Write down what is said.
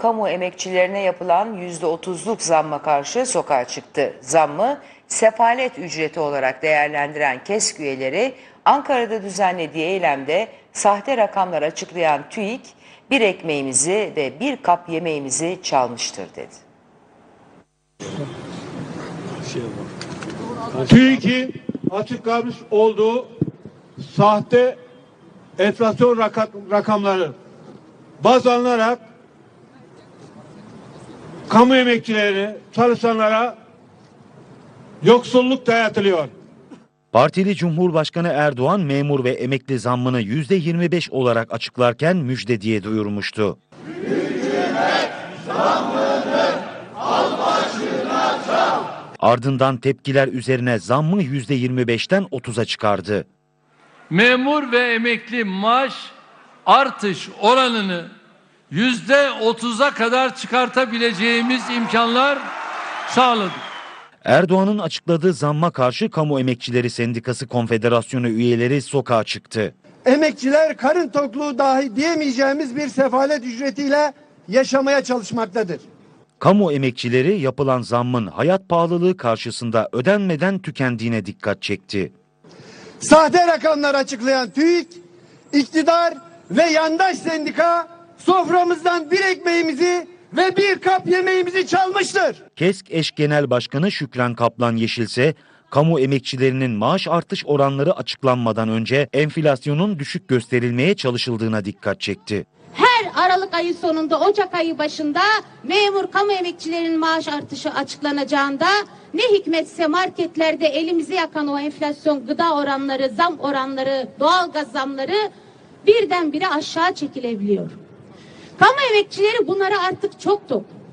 kamu emekçilerine yapılan %30'luk zamma karşı sokağa çıktı. Zammı sefalet ücreti olarak değerlendiren KESK üyeleri Ankara'da düzenlediği eylemde sahte rakamlar açıklayan TÜİK bir ekmeğimizi ve bir kap yemeğimizi çalmıştır dedi. TÜİK'in açıklamış olduğu sahte enflasyon raka- rakamları baz alınarak kamu emekçileri, çalışanlara yoksulluk dayatılıyor. Partili Cumhurbaşkanı Erdoğan memur ve emekli zammını %25 olarak açıklarken müjde diye duyurmuştu. Ardından tepkiler üzerine zammı %25'ten 30'a çıkardı. memur ve emekli maaş artış oranını yüzde otuza kadar çıkartabileceğimiz imkanlar sağladık. Erdoğan'ın açıkladığı zamma karşı Kamu Emekçileri Sendikası Konfederasyonu üyeleri sokağa çıktı. emekçiler karın tokluğu dahi diyemeyeceğimiz bir sefalet ücretiyle yaşamaya çalışmaktadır. Kamu emekçileri yapılan zammın hayat pahalılığı karşısında ödenmeden tükendiğine dikkat çekti. Sahte rakamlar açıklayan TÜİK, iktidar ve yandaş sendika soframızdan bir ekmeğimizi ve bir kap yemeğimizi çalmıştır. KESK eş genel başkanı Şükran Kaplan Yeşilse, kamu emekçilerinin maaş artış oranları açıklanmadan önce enflasyonun düşük gösterilmeye çalışıldığına dikkat çekti. her Aralık ayı sonunda Ocak ayı başında memur kamu emekçilerinin maaş artışı açıklanacağında ne hikmetse marketlerde elimizi yakan o enflasyon gıda oranları, zam oranları, doğalgaz zamları birdenbire aşağı çekilebiliyor. Kamu emekçileri bunlara artık çok tok.